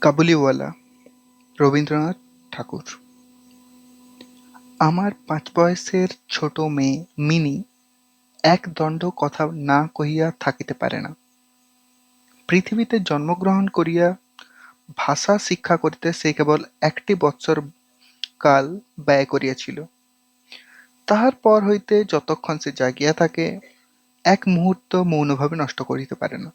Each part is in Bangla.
কাবুলিওয়ালা, রবীন্দ্রনাথ ঠাকুর। আমার পাঁচ বয়সের ছোট মেয়ে মিনি একদণ্ড কথা না কহিয়া থাকিতে পারে না। পৃথিবীতে জন্মগ্রহণ করিয়া ভাষা শিক্ষা করিতে সে কেবল একটি বৎসর কাল ব্যয় করিয়াছিল। তাহার পর হইতে যতক্ষণ সে জাগিয়া থাকে, এক মুহূর্ত মৌনভাবে নষ্ট করিতে পারে না।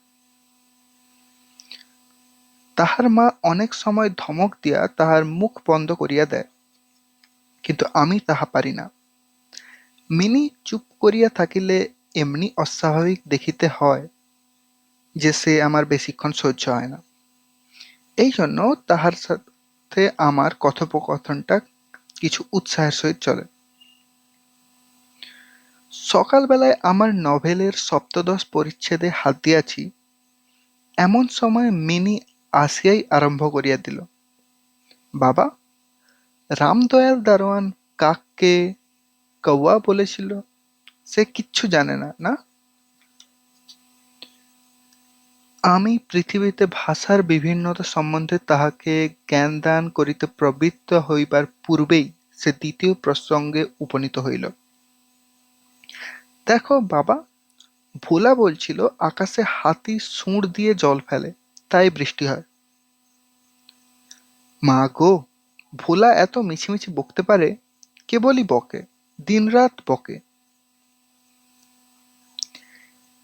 তাহার মা অনেক সময় ধমক দিয়া তাহার মুখ বন্ধ করিয়া দেয়। কিন্তু আমি তাহা পারি না। মিনি চুপ করিয়া থাকিলে এমনি অস্বাভাবিক দেখিতে হয় যে সে আমার বেশিক্ষণ সহ্য হয় না। এই জন্য তাহার সাথে আমার কথোপকথনটা কিছু উৎসাহের সহিত চলে। সকালবেলায় আমার নভেলের সপ্তদশ পরিচ্ছেদে হাত দিয়াছি। এমন সময় মিনি আসিয়াই আরম্ভ করিয়া দিল। বাবা, রামদয়াল দারোয়ান কাককে কৌয়া বলেছিল, সে কিচ্ছু জানে না না? আমি পৃথিবীতে ভাষার বিভিন্নতা সম্বন্ধে তাহাকে জ্ঞান দান করিতে প্রবৃত্ত হইবার পূর্বেই সে দ্বিতীয় প্রসঙ্গে উপনীত হইল। দেখো বাবা, ভোলা বলছিল, আকাশে হাতি সুঁড় দিয়ে জল ফেলে। তাই বৃষ্টি হয়। মা গো, ভোলা এত মিছিমিছি বকতে পারে? কেবলই বকে, দিনরাত বকে।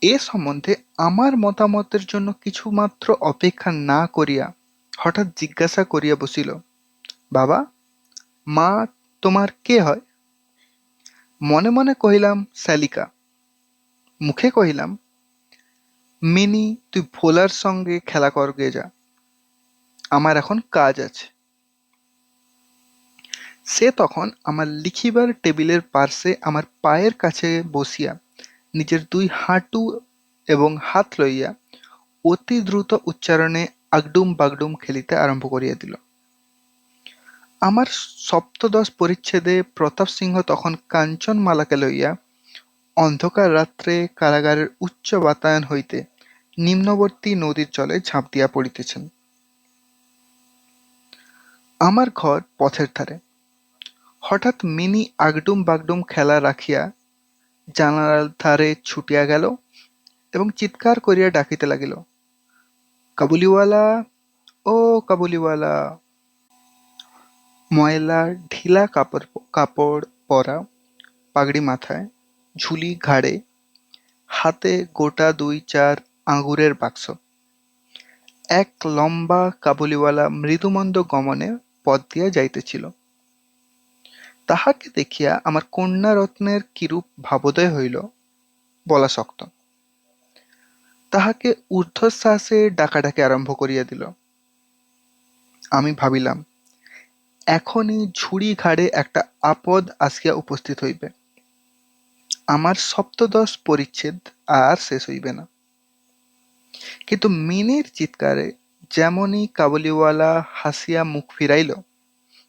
এ সম্বন্ধে আমার মতামতের জন্য কিছুমাত্র অপেক্ষা না করিয়া হঠাৎ জিজ্ঞাসা করিয়া বসিল, বাবা, মা তোমার কে হয়? মনে মনে কহিলাম, শ্যালিকা। মুখে কহিলাম মিনি, তুই ভোলার সঙ্গে খেলা করগে যা। আমার এখন কাজ আছে। সে তখন আমার লিখিবার টেবিলের পার্শ্বে আমার পায়ের কাছে বসিয়া নিজের দুই হাঁটু এবং হাত লইয়া অতি দ্রুত উচ্চারণে আগডুম বাগডুম খেলিতে আরম্ভ করিয়া দিল। আমার সপ্তদশ পরিচ্ছেদে প্রতাপ সিংহ তখন কাঞ্চনমালাকে লইয়া অন্ধকার রাত্রে কারাগারের উচ্চ বাতায়ন হইতে নিম্নবর্তী নদীর জলে ঝাঁপ দিয়া পড়িতেছেন। আমার ঘর পথের ধারে। হঠাৎ মিনি আগডুম বাগডুম খেলা রাখিয়া জানালার ধারে ছুটিয়া গেল এবং চিৎকার করিয়া ডাকিতে লাগিল, কাবুলিওয়ালা, ও কাবুলিওয়ালা, ময়লা ঢিলা কাপড় কাপড় পরা পাগড়ি মাথায়, ঝুলি ঘাড়ে, হাতে গোটা দুই চার আঙুরের বাক্স। এক লম্বা কাবুলিওয়ালা মৃদুমন্দ গমনে পথ দিয়া যাইতেছিল। তাহাকে দেখিয়া আমার কন্যারত্নের কিরূপ ভাবোদয় হইল, বলা শক্ত। তাহাকে ঊর্ধ্বশ্বাসে ডাকাডাকি আরম্ভ করিয়া দিল। আমি ভাবিলাম, এখনই ঝুড়ি ঘাড়ে একটা আপদ আসিয়া উপস্থিত হইবে। আমার সপ্তদশ পরিচ্ছেদ আর শেষ হইবে না। কিন্তু মিনির চিৎকারে যেমনই কাবুলিওয়ালা হাসিয়া মুখ ফিরাইল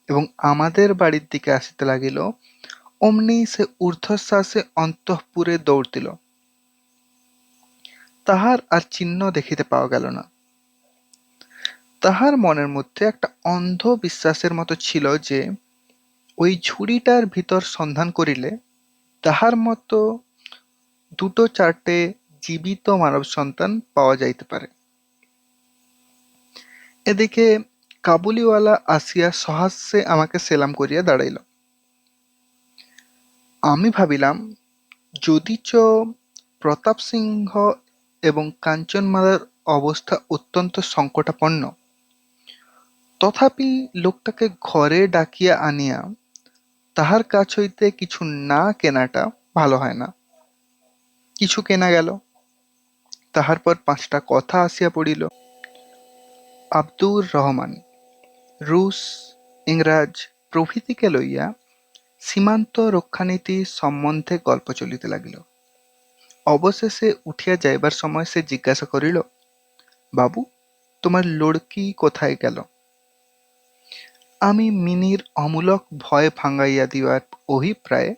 এবং আমাদের বাড়ির দিকে আসিতে লাগিল, অমনি সে ঊর্ধ্বশ্বাসে অন্তঃপুরে দৌড় দিল। তাহার আর চিহ্ন দেখিতে পাওয়া গেল না। তাহার মনের মধ্যে একটা অন্ধ বিশ্বাসের মতো ছিল যে, ওই ঝুড়িটার ভিতর সন্ধান করিলে তাহার মতো দুটো চারটে জীবিত মানব সন্তান পাওয়া যাইতে পারে। এদিকে কাবুলিওয়ালা আসিয়া সহাস্যে আমাকে সেলাম করিয়া দাঁড়াইল। আমি ভাবিলাম, যদিচ প্রতাপ সিংহ এবং কাঞ্চনমালার অবস্থা অত্যন্ত সংকটাপন্ন, তথাপি লোকটাকে ঘরে ডাকিয়া আনিয়া তাহার কাছ হইতে কিছু না কেনাটা ভালো হয় না। কিছু কেনা গেল। তাহার পর পাঁচটা কথা আসিয়া পড়িল। আব্দুর রহমান, রুশ, ইংরাজ প্রভৃতিকে লইয়া সীমান্ত রক্ষানীতি সম্বন্ধে গল্প চলিতে লাগিল। অবশেষে উঠিয়া যাইবার সময় সে জিজ্ঞাসা করিল, বাবু, তোমার লড়কি কোথায় গেল? আমি মিনির অমূলক ভয় ভাঙাইয়া দিবার অভিপ্রায়ে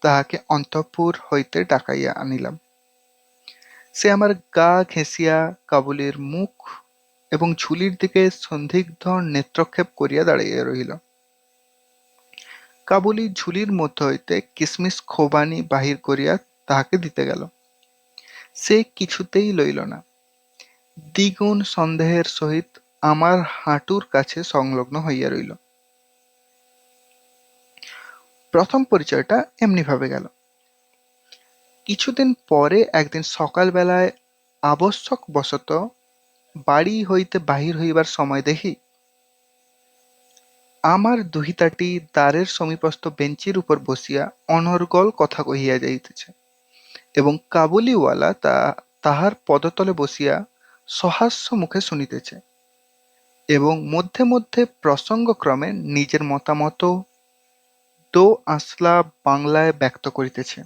তাহাকে অন্তঃপুর হইতে ডাকাইয়া আনিলাম। সে আমার গা ঘেঁষিয়া কাবুলির মুখ এবং ঝুলির দিকে সন্দিগ্ধ নেত্রক্ষেপ করিয়া দাঁড়াইয়া রহিল। কাবুলি ঝুলির মধ্য হইতে কিসমিস খোবানি বাহির করিয়া তাহাকে দিতে গেল। সে কিছুতেই লইল না। দ্বিগুণ সন্দেহের সহিত আমার হাঁটুর কাছে সংলগ্ন হইয়া রইল। প্রথম পরিচয়টা এমনিভাবে গেল। কিছুদিন পরে একদিন সকালবেলায় আবশ্যক বশত বাড়ি হইতে বাহির হইবার সময় দেখি, আমার দুহিতাটি দ্বারের সমীপস্থ বেঞ্চির উপর বসিয়া অনর্গল কথা কহিয়া যাইতেছে এবং কাবুলিওয়ালা তা, তাহার পদতলে বসিয়া সহাস্য মুখে শুনিতেছে এবং মধ্যে মধ্যে প্রসঙ্গক্রমে নিজের মতামত দো আসলা বাংলায় ব্যক্ত করিতেছে।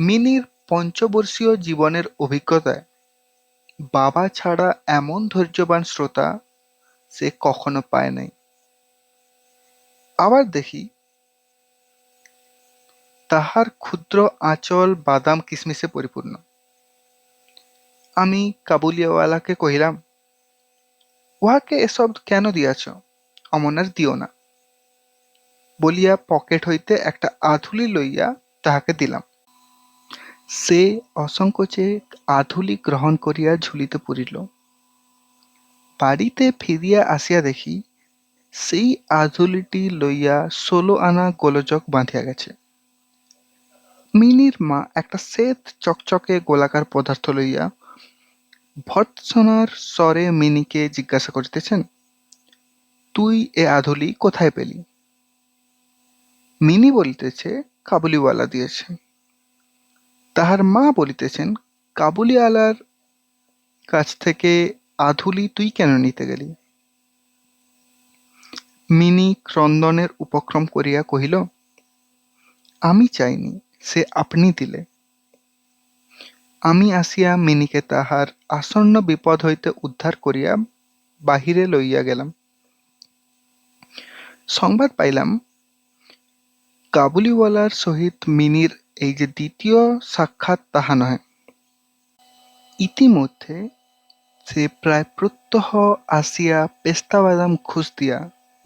মিনির পঞ্চবর্ষীয় জীবনের অভিজ্ঞতায়, বাবা ছাড়া এমন ধৈর্যবান শ্রোতা সে কখনো পায় নাই। আবার দেখি, তাহার ক্ষুদ্র আঁচল বাদাম কিসমিসে পরিপূর্ণ। আমি কাবুলিওয়ালাকে কহিলাম, উহাকে এসব কেন দিয়াছ? অমনার দিও না। বলিয়া পকেট হইতে একটা আধুলি লইয়া তাহাকে দিলাম। সে অসংকোচে আধুলি গ্রহণ করিয়া ঝুলিতে পুরিল বাড়িতে ফিরিয়া আসিয়া দেখি, সেই আধুলিটি লইয়া ষোলো আনা গোলযোগ বাঁধিয়া গেছে। মিনির মা একটা শ্বেত চকচকে গোলাকার পদার্থ লইয়া ভর্ৎসনার স্বরে মিনিকে জিজ্ঞাসা করিতেছেন, তুই এ আধুলি কোথায় পেলি? মিনি বলিতেছে, কাবুলিওয়ালা দিয়েছে। তাহার মা বলিতেছেন, কাবুলিওয়ালার কাছ থেকে আধুলি তুই কেন নিতে গেলি? মিনি ক্রন্দনের উপক্রম করিয়া কহিল, আমি চাইনি, সে আপনি দিলে। আমি আসিয়া মিনিকে তাহার আসন্ন বিপদ হইতে উদ্ধার করিয়া বাহিরে লইয়া গেলাম। সংবাদ পাইলাম, কাবুলিওয়ালার সহিত মিনির এই যে দ্বিতীয় সাক্ষাৎ তাহা নহে। ইতিমধ্যে সে প্রায় প্রত্যহ আসিয়া পেস্তা পেস্তাবাদাম খুঁজ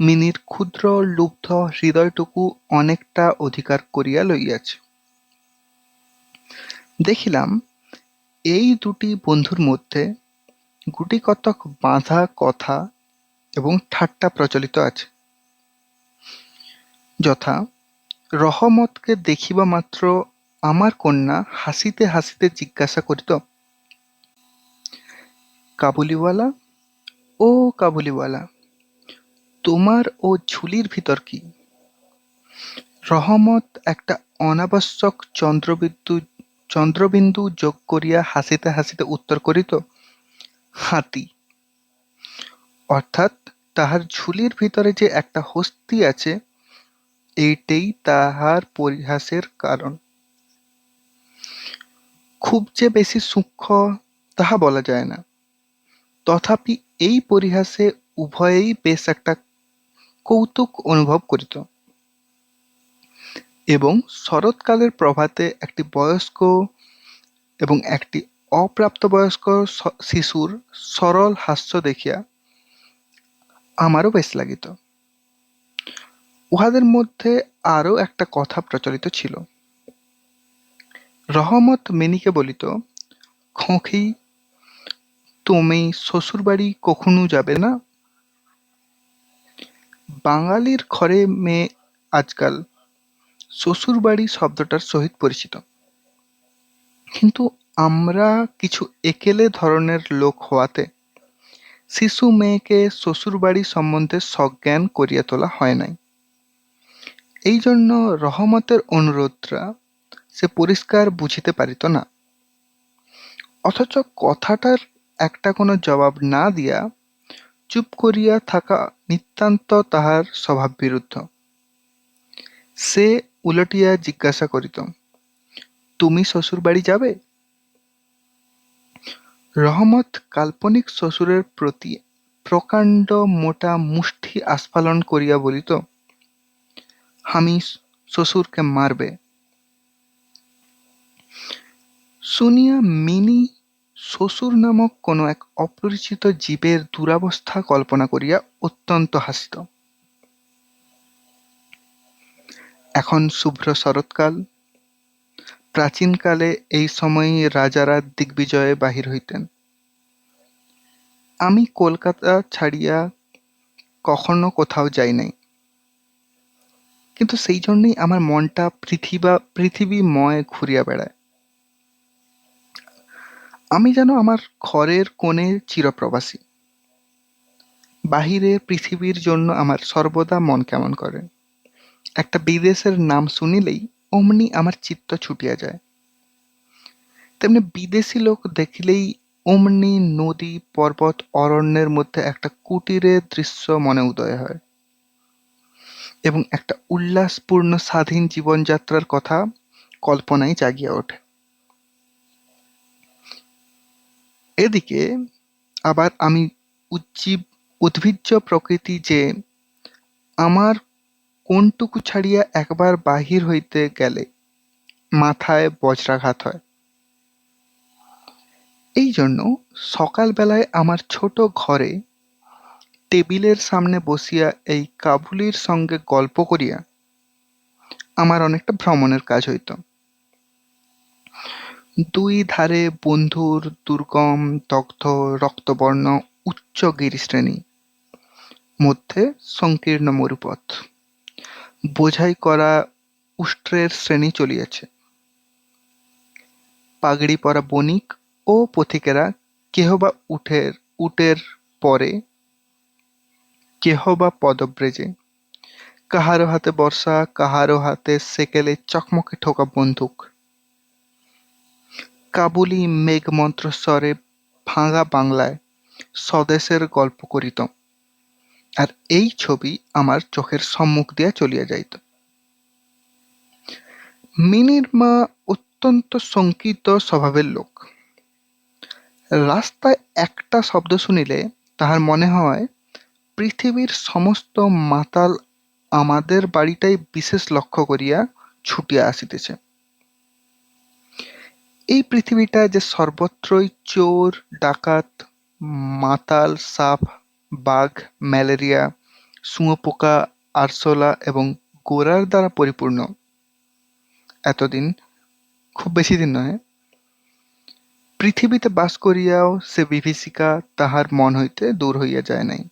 মিনির ক্ষুদ্র লুব্ধ হৃদয়টুকু অনেকটা অধিকার করিয়া লইয়াছে। দেখিলাম এই দুটি বন্ধুর মধ্যে গুটিকতক বাঁধা কথা এবং ঠাট্টা প্রচলিত আছে। যথা রহমতকে দেখিবা মাত্র আমার কন্যা হাসিতে হাসিতে জিজ্ঞাসা করিত, কাবুলিওয়ালা, ও কাবুলিওয়ালা, তোমার ও ঝুলির ভিতর কি? রহমত একটা অনাবশ্যক চন্দ্রবিন্দু চন্দ্রবিন্দু যোগ করিয়া হাসিতে হাসিতে উত্তর করিত, হাতি। অর্থাৎ তাহার ঝুলির ভিতরে যে একটা হস্তি আছে এইটেই তাহার পরিহাসের কারণ। খুব যে বেশি সূক্ষ্ম তাহা বলা যায় না। তথাপি এই পরিহাসে উভয়েই বেশ একটা কৌতুক অনুভব করিত। এবং শরৎকালের প্রভাতে একটি বয়স্ক এবং একটি অপ্রাপ্তবয়স্ক শিশুর সরল হাস্য দেখিয়া আমারও বেশ লাগিত। উহাদের মধ্যে আরও একটা কথা প্রচলিত ছিল। রহমত মেনিকে বলিত, খোঁখি, তুমি শ্বশুরবাড়ি কখনো যাবে না? বাঙালির ঘরে মেয়ে আজকাল শ্বশুরবাড়ি শব্দটার সহিত পরিচিত। কিন্তু আমরা কিছু একেলে ধরনের লোক হওয়াতে শিশু মেয়েকে শ্বশুরবাড়ি সম্বন্ধে সজ্ঞান করিয়া তোলা হয় নাই। এই জন্য রহমতের অনুরোধটা সে পরিষ্কার বুঝিতে পারিত না। অথচ কথাটার একটা কোনো জবাব না দিয়া চুপ করিয়া থাকা নিতান্ত তাহার স্বভাব বিরুদ্ধ। সে উলটিয়া জিজ্ঞাসা করিত, তুমি শ্বশুরবাড়ি যাবে? রহমত কাল্পনিক শ্বশুরের প্রতি প্রকাণ্ড মোটা মুষ্টি আস্ফালন করিয়া বলিত আমি শ্বশুরকে মারবে। শুনিয়া মিনি শ্বশুর নামক কোনো এক অপরিচিত জীবের দুরাবস্থা কল্পনা করিয়া অত্যন্ত হাসিত এখন শুভ্র শরৎকাল। প্রাচীনকালে এই সময়ে রাজারা দিগ্বিজয়ে বাহির হইতেন। আমি কলকাতা ছাড়িয়া কখনো কোথাও যাই নাই। কিন্তু সেই জন্যই আমার মনটা পৃথিবা, পৃথিবীময় ঘুরিয়া বেড়ায়। আমি যেন আমার ঘরের কোণে চিরপ্রবাসী। বাহিরের পৃথিবীর জন্য আমার সর্বদা মন কেমন করে? একটা বিদেশের নাম শুনিলেই অমনি আমার চিত্ত ছুটিয়া যায়। তেমনি বিদেশি লোক দেখিলেই অমনি নদী, পর্বত, অরণ্যের মধ্যে একটা কুটিরের দৃশ্য মনে উদয় হয়। এবং একটা উল্লাসপূর্ণ স্বাধীন জীবনযাত্রার কথা কল্পনায় জাগিয়া ওঠে। এদিকে আবার আমি উজ্জীব, উদ্ভিজ্জ প্রকৃতি যে আমার কোনটুকু ছাড়িয়া একবার বাহির হইতে গেলে মাথায় বজ্রাঘাত হয়। এই জন্য সকালবেলায় আমার ছোট ঘরে টেবিলের সামনে বসিয়া এই কাবুলির সঙ্গে গল্প করিয়া আমার অনেকটা ভ্রমণের কাজ হইত। দুই ধারে বন্ধুর দুর্গম, দগ্ধ, রক্তবর্ণ, উচ্চ গিরিশ্রেণী, মধ্যে সংকীর্ণ মরুপথ। বোঝাই করা উষ্ট্রের শ্রেণি চলিয়াছে। পাগড়ি পরা বণিক ও পথিকেরা কেহ বা উঠের, উটের পরে কেহ বা পদব্রেজে। কাহারো হাতে বর্ষা, কাহারো হাতে সেকেলে চকমকে ঠোকা বন্দুক। কাবুলি মেঘমন্ত্র স্বরে ভাঙা বাংলায় স্বদেশের গল্প করিত। আর এই ছবি আমার চোখের সম্মুখ দিয়া চলিয়া যাইত। মিনির মা অত্যন্ত শঙ্কিত স্বভাবের লোক। রাস্তায় একটা শব্দ শুনিলে তাহার মনে হয় পৃথিবীর সমস্ত মাতাল আমাদের বাড়িটাই বিশেষ লক্ষ্য করিয়া ছুটিয়া আসিতেছে। এই পৃথিবীটা যে সর্বত্রই চোর, ডাকাত, মাতাল, সাপ, বাঘ, ম্যালেরিয়া, শুঁয়োপোকা, আরশোলা এবং গোরার দ্বারা পরিপূর্ণ। এতদিন, খুব বেশি দিন নয়, পৃথিবীতে বাস করিয়াও সে বিভীষিকা তাহার মন হইতে দূর হইয়া যায় নাই।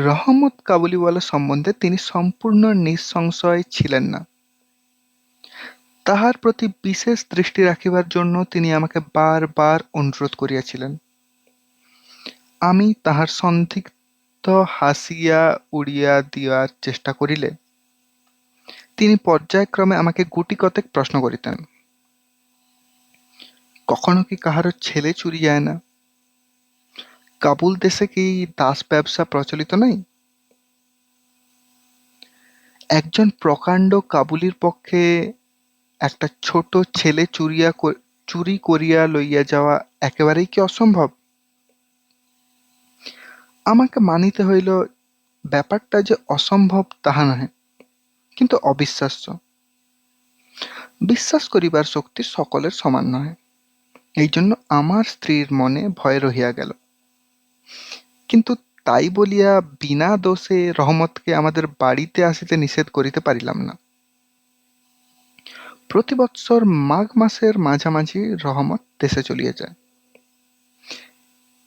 রহমত কাবুলিওয়ালা সম্বন্ধে তিনি সম্পূর্ণ নিঃসংশয় ছিলেন না। তাহার প্রতি বিশেষ দৃষ্টি রাখিবার জন্য তিনি আমাকে বারবার অনুরোধ করিয়াছিলেন। আমি তাহার সন্দিগ্ধ হাসিয়া উড়িয়া দিয়ার চেষ্টা করিলে, তিনি পর্যায়ক্রমে আমাকে গুটি কতেক প্রশ্ন করিতেন। কখনো কি কাহারো ছেলে চুরি যায় না? কাবুল দেশে কি দাস ব্যবসা প্রচলিত নাই? একজন প্রকাণ্ড কাবুলির পক্ষে একটা ছোট ছেলে চুরিয়া চুরি করিয়া লইয়া যাওয়া একেবারেই কি অসম্ভব? আমাকে মানিতে হইল ব্যাপারটা যে অসম্ভব তাহা নহে, কিন্তু অবিশ্বাস্য। বিশ্বাস করিবার শক্তি সকলের সমান নহে এই জন্য আমার স্ত্রীর মনে ভয় রহিয়া গেল। কিন্তু তাই বলিয়া বিনা দোষে রহমতকে আমাদের বাড়িতে আসিতে নিষেধ করিতে পারিলাম না। প্রতি বৎসর মাঘ মাসের মাঝামাঝি রহমত দেশে চলিয়া যায়।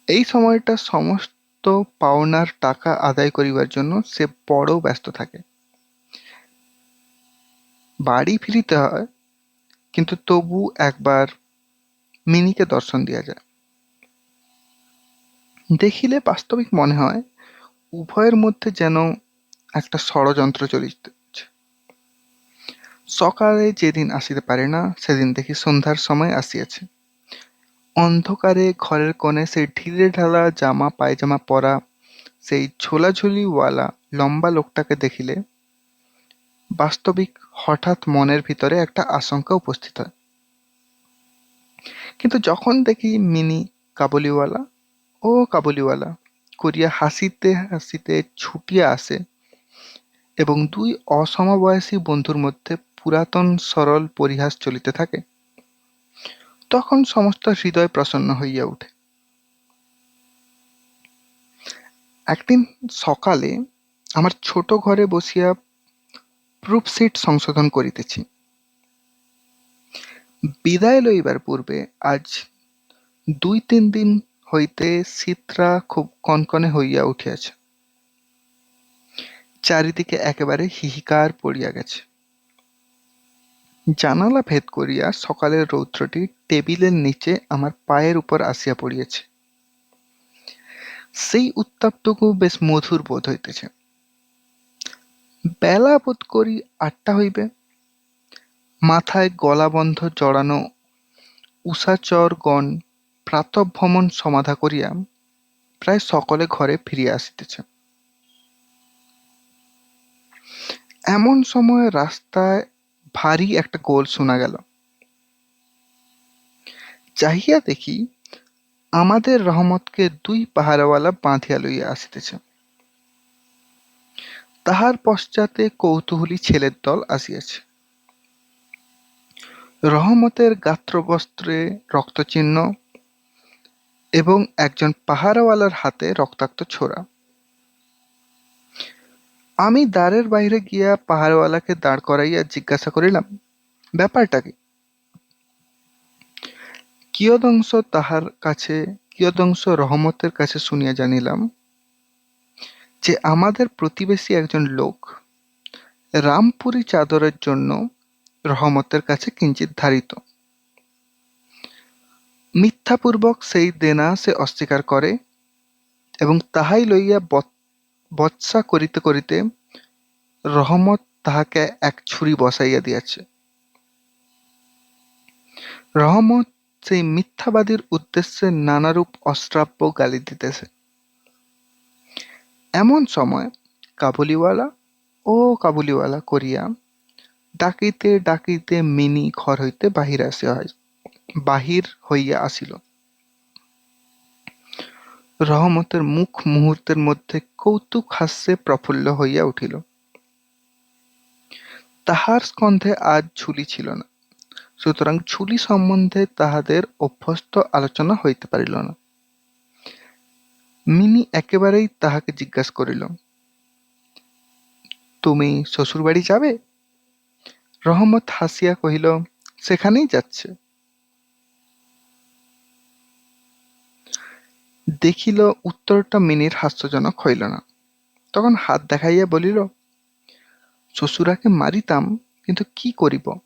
এই সময়টা সমস্ত পাওনার টাকা আদায় করিবার জন্য সে বড় ব্যস্ত থাকে। বাড়ি ফিরিতে হয়, কিন্তু তবু একবার মিনিকে দর্শন দিয়া যায়। দেখিলে বাস্তবিক মনে হয়, উভয়ের মধ্যে যেন একটা ষড়যন্ত্র চলিতে সকালে যেদিন আসিতে পারে না, সেদিন দেখি সন্ধ্যার সময় আসিয়াছে। অন্ধকারে ঘরের কোণে সেই ঢিলে ঢালা জামা, পায়জামা পরা সেই ঝোলাঝুলিওয়ালা লম্বা লোকটাকে দেখিলে বাস্তবিক হঠাৎ মনের ভিতরে একটা আশঙ্কা উপস্থিত হয়। কিন্তু যখন দেখি মিনি কাবুলিওয়ালা ও কাবুলিওয়ালা, করিয়া হাসিতে হাসিতে ছুটিয়া আসে এবং দুই অসমবয়সী বন্ধুর মধ্যে পুরাতন সরল পরিহাস চলিতে থাকে। তখন সমস্ত হৃদয় প্রসন্ন হইয়া উঠে একদিন সকালে আমার ছোট ঘরে বসিয়া প্রুফশিট সংশোধন করিতেছি। বিদায় লইবার পূর্বে আজ দুই তিন দিন হইতে শীতরা খুব কনকনে হইয়া উঠিয়াছে। চারিদিকে একেবারে হিহিকার পড়িয়া গেছে। জানালা ভেদ করিয়া সকালের রৌদ্রটি টেবিলের নিচে আমার পায়ের উপর আসিয়া পড়িয়াছে। সেই উত্তাপটুকু বেশ মধুর বোধ হইতেছে। বেলা বোধ করি আটটা হইবে। মাথায় গলাবন্ধ জড়ানো উষাচরগণ প্রাতঃভ্রমণ সমাধা করিয়া প্রায় সকলে ঘরে ফিরিয়া আসিতেছে। এমন সময় রাস্তায় ভারী একটা গোল শোনা গেল। চাহিয়া দেখি আমাদের রহমতকে দুই পাহারাওয়ালা বাঁধিয়া লইয়া আসিতেছে। তাহার পশ্চাতে কৌতূহলী ছেলের দল আসিয়াছে। রহমতের গাত্রবস্ত্রে রক্তচিহ্ন এবং একজন পাহারাওয়ালার হাতে রক্তাক্ত ছোড়া। আমি দ্বারের বাইরে গিয়া পাহাড়ওয়ালাকে দাঁড় করাইয়া জিজ্ঞাসা করিলাম, ব্যাপারটা কি? কিয়দংশ তাহার কাছে, কিয়দংশ রহমতের কাছে শুনিয়া জানিলাম যে আমাদের প্রতিবেশী একজন লোক রামপুরি চাদরের জন্য রহমতের কাছে কিঞ্চিত ধারিত। মিথ্যাপূর্বক সেই দেনা সে অস্বীকার করে এবং তাহাই লইয়া বৎসা করিতে করিতে রহমত তাহাকে এক ছুরি বসাইয়া দিয়াছে। রহমত সেই মিথ্যাবাদীর উদ্দেশ্যে নানারূপ অশ্রাব্য গালি দিতেছে। এমন সময় কাবুলিওয়ালা ও কাবুলিওয়ালা করিয়া ডাকিতে ডাকিতে মিনি ঘর হইতে বাহির আসিয়া হয়। বাহির হইয়া আসিল। রহমতের মুখ মুহূর্তের মধ্যে কৌতুক হাস্যে প্রফুল্ল হইয়া উঠিল। তাহার স্কন্ধে আজ ঝুলি ছিল না, সুতরাং ঝুলি সম্বন্ধে তাহাদের অভ্যস্ত আলোচনা হইতে পারিল না। মিনি একেবারেই তাহাকে জিজ্ঞাসা করিল, তুমি শ্বশুরবাড়ি যাবে? রহমত হাসিয়া কহিল, সেখানেই যাচ্ছে। দেখিল উত্তরটা মিনির হাস্যজনক হইল না। তখন হাত দেখাইয়া বলিল, শ্বশুরাকে মারিতাম, কিন্তু কি করিব?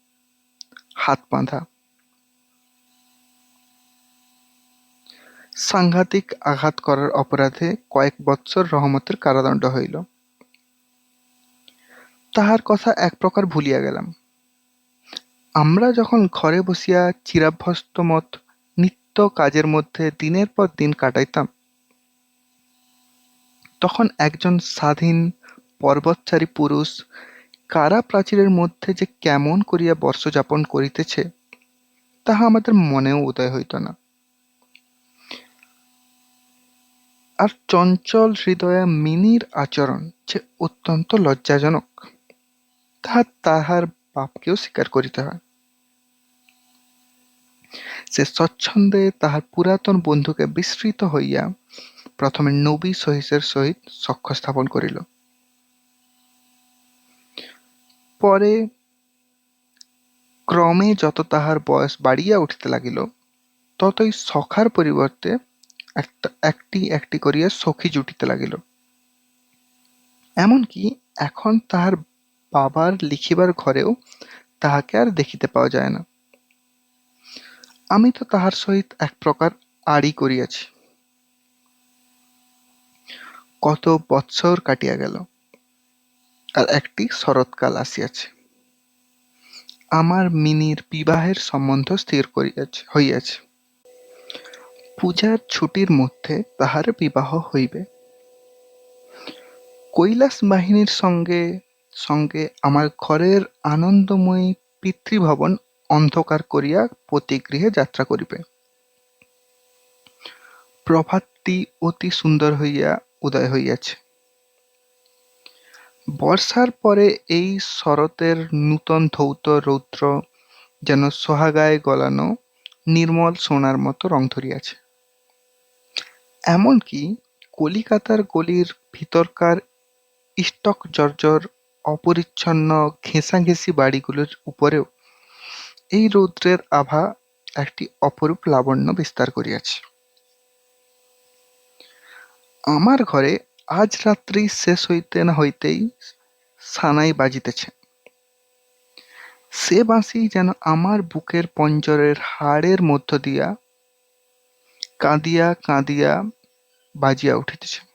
হাত বাঁধা। সাংঘাতিক আঘাত করার অপরাধে কয়েক বৎসর রহমতের কারাদণ্ড হইল। তাহার কথা এক প্রকার ভুলিয়া গেলাম। আমরা যখন ঘরে বসিয়া চিরাভ্যস্তমত নিত্য কাজের মধ্যে দিনের পর দিন কাটাইতাম। তখন একজন স্বাধীন পর্বতচারী পুরুষ কারা প্রাচীরের মধ্যে যে কেমন করিয়া বর্ষ যাপন করিতেছে, তাহা আমাদের মনেও উদয় হইত না। আর চঞ্চল হৃদয়া মিনির আচরণ যে অত্যন্ত লজ্জাজনক, তাহা তাহার বাপকেও স্বীকার করিতে হয়। সে স্বচ্ছন্দে তাহার পুরাতন বন্ধুকে বিস্মৃত হইয়া প্রথমে নবী সহিসের সহিত সখ্য স্থাপন করিল। পরে ক্রমে যত তাহার বয়স বাড়িয়া উঠিতে লাগিল, ততই সখার পরিবর্তে একটা, একটি করিয়া সখী জুটিতে লাগিল। এমনকি এখন তাহার বাবার লিখিবার ঘরেও তাহাকে আর দেখিতে পাওয়া যায় না। আমি তো তাহার সহিত এক প্রকার আড়ি করিয়াছি। কত বৎসর কাটিয়া গেল, আর একটি শরৎকাল আসিয়াছে। আমার মিনির বিবাহের সম্বন্ধ স্থির করিয়াছে, হইয়াছে। পূজার ছুটির মধ্যে তাহার বিবাহ হইবে। কৈলাস বাহিনীর সঙ্গে সঙ্গে আমার ঘরের আনন্দময়ী পিতৃভবন অন্ধকার করিয়া পতিগৃহে যাত্রা করিবে। প্রভাতটি অতি সুন্দর হইয়া উদয় হইয়াছে। বর্ষার পরে এই শরতের নূতন ধৌত রৌদ্র যেন সোহাগায় গলানো নির্মল সোনার মতো রং ধরিয়াছে। এমনকি কলিকাতার গলির ভিতরকার ইষ্টক জর্জর অপরিচ্ছন্ন ঘেঁষাঘেঁষি বাড়িগুলোর উপরেও এই রৌদ্রের আভা একটি অপরূপ লাবণ্য বিস্তার করিয়াছে। আমার ঘরে আজ রাত্রি শেষ হইতে না হইতেই সানাই বাজিতেছে। সে বাঁশি যেন আমার বুকের পঞ্জরের হাড়ের মধ্য দিয়া কাঁদিয়া কাঁদিয়া বাজিয়া উঠিতেছে।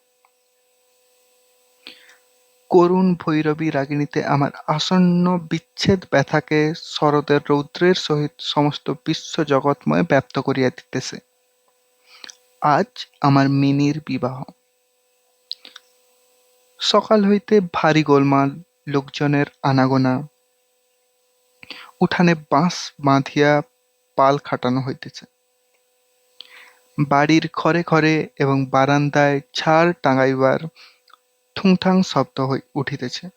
করুণ ভৈরবী রাগিণীতে আমার আসন্ন বিচ্ছেদ ব্যথাকে শরতের রৌদ্রের সহিত সমস্ত বিশ্ব জগৎময় ব্যপ্ত করিয়া দিতেছে। আজ আমার মিনির বিবাহ। সকাল হইতে ভারী গোলমাল লোকজনের আনাগোনা। উঠানে বাঁশ বাঁধিয়া পাল খাটানো হইতেছে। বাড়ির ঘরে ঘরে এবং বারান্দায় ছাড় টাঙাইবার ঠুংঠাং শব্দ হই উঠিতেছে।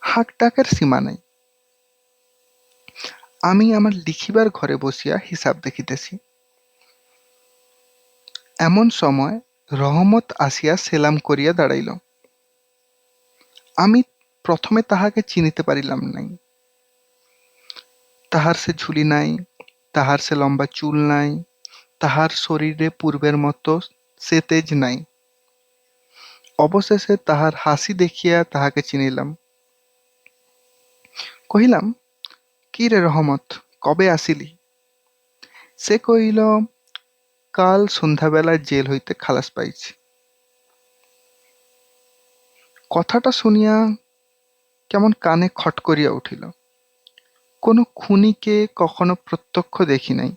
হাক ডাকের সীমা নাই। আমি আমার লিখিবার ঘরে বসিয়া হিসাব দেখিতেছি। এমন সময় রহমত আসিয়া সেলাম করিয়া দাঁড়াইল। আমি প্রথমে তাহাকে চিনিতে পারিলাম নাই। তাহার সে ঝুলি নাই, তাহার সে লম্বা চুল নাই, তাহার শরীরে পূর্বের মতো সে তেজ নাই। অবশেষে তাহার হাসি দেখিয়া তাহাকে চিনিলাম। কহিলাম, কি রে রহমত, কবে আসিলি? সে কহিল, কাল সন্ধ্যাবেলায় জেল হইতে খালাস পাইছি। কথাটা শুনিয়া কেমন কানে খট করিয়া উঠিল। কোনো খুনিকে কখনো প্রত্যক্ষ দেখি নাই।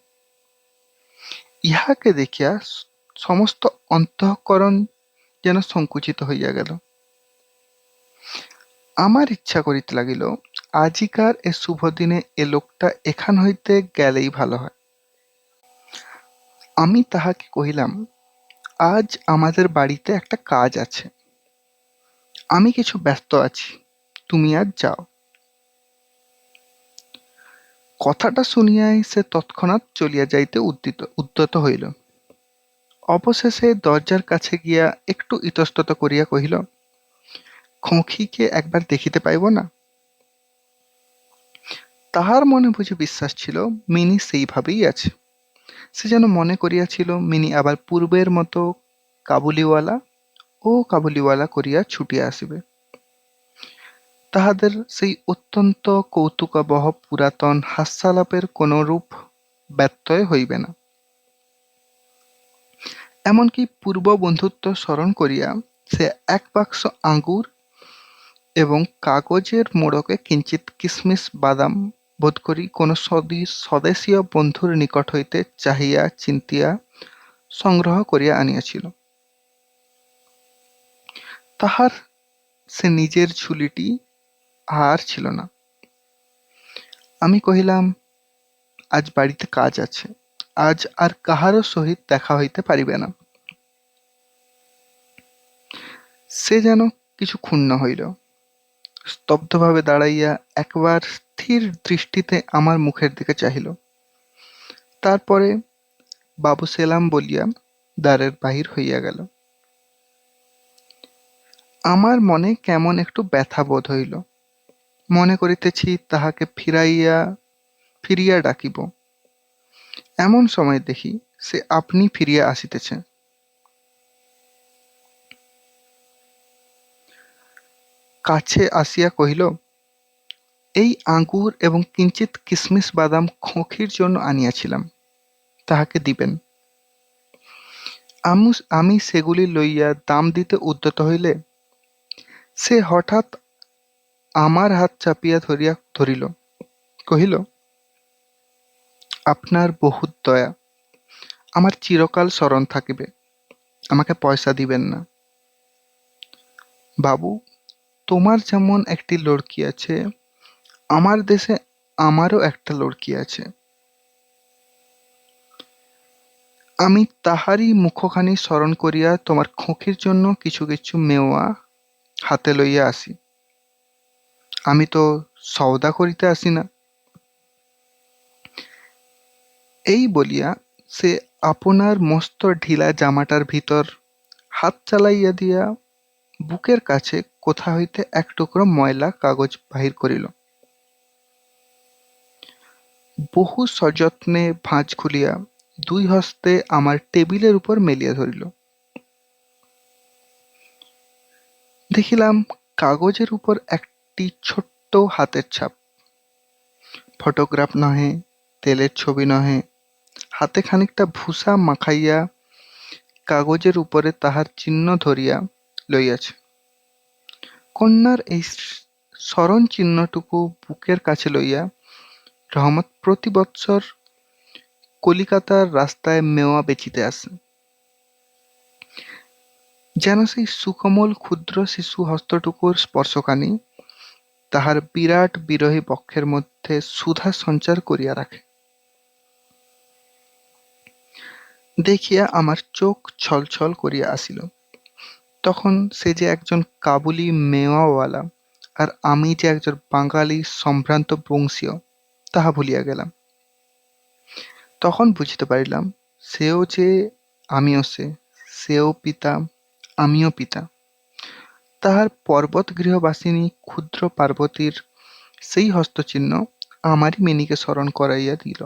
ইহাকে দেখিয়া সমস্ত অন্তঃকরণ যেন সংকুচিত হইয়া গেল। আমার ইচ্ছা করিতে লাগিল, আজিকার এ শুভ দিনে এ লোকটা এখান হইতে গেলেই ভালো হয়। আমি তাহাকে কহিলাম, আজ আমাদের বাড়িতে একটা কাজ আছে। আমি কিছু ব্যস্ত আছি, তুমি আজ যাও। কথাটা শুনিয়াই সে তৎক্ষণাৎ চলিয়া যাইতে উদ্যত উদ্যত হইল। অবশেষে দরজার কাছে গিয়া একটু ইতস্তত করিয়া কহিল, খোঁখিকে একবার দেখিতে পাইব না? তাহার মনে বুঝি বিশ্বাস ছিল, মিনি সেইভাবেই আছে। সে যেন মনে করিয়াছিল, মিনি আবার পূর্বের মতো কাবুলিওয়ালা ও কাবুলিওয়ালা করিয়া ছুটিয়া আসিবে। তাহাদের সেই অত্যন্ত কৌতুকাবহ পুরাতন হাস্যালাপের কোনরূপ ব্যত্যয় হইবে না। এমনকি পূর্ব বন্ধুত্ব স্মরণ করিয়া সে এক বাক্স আঙ্গুর এবং কাগজের মোড়কে কিঞ্চিত কিসমিস বাদাম বোধ করি কোনো স্বদেশীয় বন্ধুর নিকট হইতে চাহিয়া চিন্তিয়া সংগ্রহ করিয়া আনিয়াছিল। তাহার সে নিজের ঝুলিটি আর ছিল না। আমি কহিলাম, আজ বাড়িতে কাজ আছে। আজ আর কাহারও সহিত দেখা হইতে পারিবে না। সে যেন কিছু ক্ষুণ্ণ হইল। স্তব্ধভাবে দাঁড়াইয়া একবার স্থির দৃষ্টিতে আমার মুখের দিকে চাহিল। তারপরে বাবু সেলাম বলিয়া দ্বারের বাহির হইয়া গেল। আমার মনে কেমন একটু ব্যথা বোধ হইল। মনে করিতেছি তাহাকে ফিরাইয়া, ফিরিয়া ডাকিব। এমন সময় দেখি সে আপনি ফিরিয়া আসিতেছে। কাছে আসিয়া কহিল, এই আঙ্গুর এবং কিঞ্চিত কিশমিশ বাদাম খোঁখির জন্য আনিয়াছিলাম, তাহাকে দিবেন। আমি সেগুলি লইয়া দাম দিতে উদ্যত হইলে সে হঠাৎ আমার হাত চাপিয়া ধরিয়া ধরিল। কহিল আপনার বহুত দয়া। আমার চিরকাল স্মরণ থাকিবে। আমাকে পয়সা দিবেন না। বাবু, তোমার যেমন একটি লড়কি আছে, আমার দেশে আমারও একটা লড়কি আছে। আমি তাহারই মুখখানি স্মরণ করিয়া তোমার খোঁখির জন্য কিছু কিছু মেওয়া হাতে লইয়া আসি। আমি তো সওদা করিতে আসি না। এই বলিয়া সে আপনার মস্ত ঢিলা জামাটার ভিতর হাত চালাইয়া দিয়া বুকের কাছে কোথা হইতে এক টুকরো ময়লা কাগজ বাহির করিল। বহু সযত্নে ভাঁজ খুলিয়া দুই হস্তে আমার টেবিলের উপর মেলিয়া ধরিল। দেখিলাম কাগজের উপর একটি ছোট্ট হাতের ছাপ। ফটোগ্রাফ নহে, তেলের ছবি নহে হাতে খানিকটা ভূষা মাখাইয়া কাগজের উপরে তাহার চিহ্ন ধরিয়া লইয়াছে। কন্যার এই স্মরণ চিহ্নটুকু বুকের কাছে লইয়া রহমত প্রতি বৎসর কলিকাতার রাস্তায় মেওয়া বেচিতে আসে। যেন সেই সুকোমল ক্ষুদ্র শিশু হস্তটুকুর স্পর্শকানি তাহার বিরাট বিরোহী বক্ষের মধ্যে সুধা সঞ্চার করিয়া রাখে। দেখিয়া আমার চোখ ছলছল করিয়া আসিল। তখন সে যে একজন কাবুলি মেওয়াওয়ালা আর আমি যে একজন বাঙালি সম্ভ্রান্ত বংশীয়, তাহা ভুলিয়া গেলাম। তখন বুঝিতে পারিলাম, সেও যে আমিও সে, সেও পিতা, আমিও পিতা। তাহার পর্বত গৃহবাসিনী ক্ষুদ্র পার্বতীর সেই হস্তচিহ্ন আমারই মিনিকে স্মরণ করাইয়া দিল।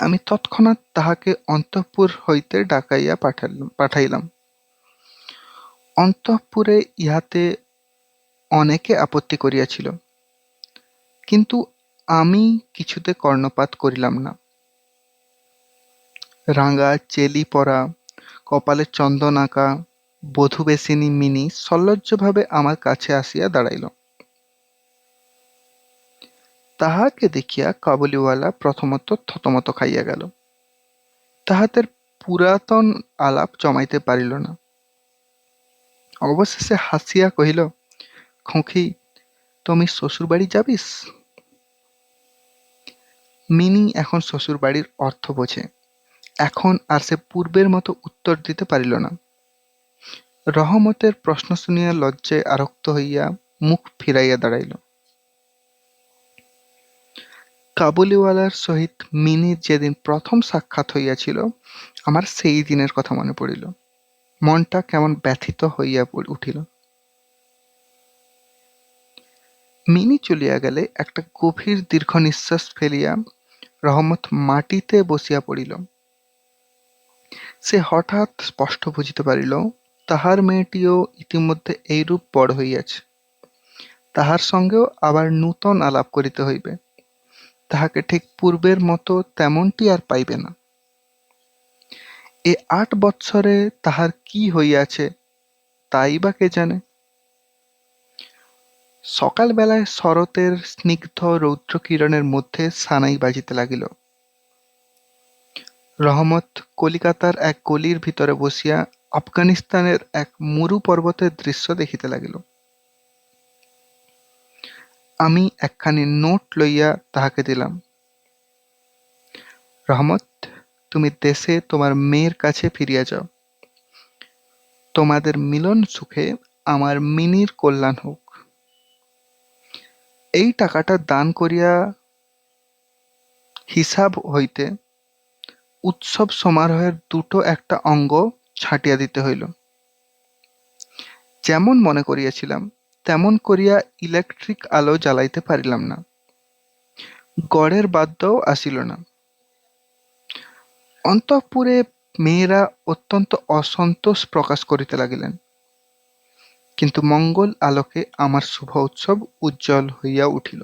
আমি তৎক্ষণাৎ তাহাকে অন্তঃপুর হইতে ডাকাইয়া পাঠাইলাম। অন্তঃপুরে ইহাতে অনেকে আপত্তি করিয়াছিল। কিন্তু আমি কিছুতে কর্ণপাত করিলাম না। রাঙা চেলি পরা, কপালে চন্দন আঁকা বধূবেশিনী মিনি সল্লজ্জভাবে আমার কাছে আসিয়া দাঁড়াইল। তাহাকে দেখিয়া কাবুলিওয়ালা প্রথমত থতমত খাইয়া গেল। তাহাদের পুরাতন আলাপ জমাইতে পারিল না। অবশেষে হাসিয়া কহিল খোঁখি তুমি শ্বশুরবাড়ি যাবিস? মিনি এখন শ্বশুরবাড়ির অর্থ বোঝে। এখন আর সে পূর্বের মতো উত্তর দিতে পারিল না। রহমতের প্রশ্ন শুনিয়া লজ্জায় আরক্ত হইয়া মুখ ফিরাইয়া দাঁড়াইল। কাবুলিওয়ালার সহিত মিনির যেদিন প্রথম সাক্ষাৎ হইয়াছিল, আমার সেই দিনের কথা মনে পড়িল। মনটা কেমন ব্যথিত হইয়া উঠিল। মিনি চলিয়া গেলে একটা গভীর দীর্ঘ নিঃশ্বাস ফেলিয়া রহমত মাটিতে বসিয়া পড়িল। সে হঠাৎ স্পষ্ট বুঝিতে পারিল, তাহার মেয়েটিও ইতিমধ্যে এইরূপ বড় হইয়াছে। তাহার সঙ্গেও আবার নূতন আলাপ করিতে হইবে। তাহাকে ঠিক পূর্বের মতো তেমনটি আর পাইবে না। এ আট বৎসরে তাহার কি হইয়াছে, তাই বা কে জানে? সকালবেলায় শরতের স্নিগ্ধ রৌদ্রকিরণের মধ্যে সানাই বাজিতে লাগিল। রহমত কলিকাতার এক গলির ভিতরে বসিয়া আফগানিস্তানের এক মরু পর্বতের দৃশ্য দেখিতে লাগিল। আমি একখানি নোট লইয়া তাহাকে দিলাম। রহমত, তুমি দেশে তোমার মেয়ের কাছে ফিরিয়া যাও। তোমাদের মিলন সুখে আমার মিনির কল্যাণ হোক। এই টাকাটা দান করিয়া হিসাব হইতে উৎসব সমারোহের দুটো একটা অঙ্গ ছাঁটিয়া দিতে হইল। যেমন মনে করিয়াছিলাম তেমন করিয়া ইলেকট্রিক আলো জ্বালাইতে পারিলাম না। গড়ের বাদ্যও আসিল না। অন্তঃপুরে মেয়েরা অত্যন্ত অসন্তোষ প্রকাশ করিতে লাগিলেন। কিন্তু মঙ্গল আলোকে আমার শুভ উৎসব উজ্জ্বল হইয়া উঠিল।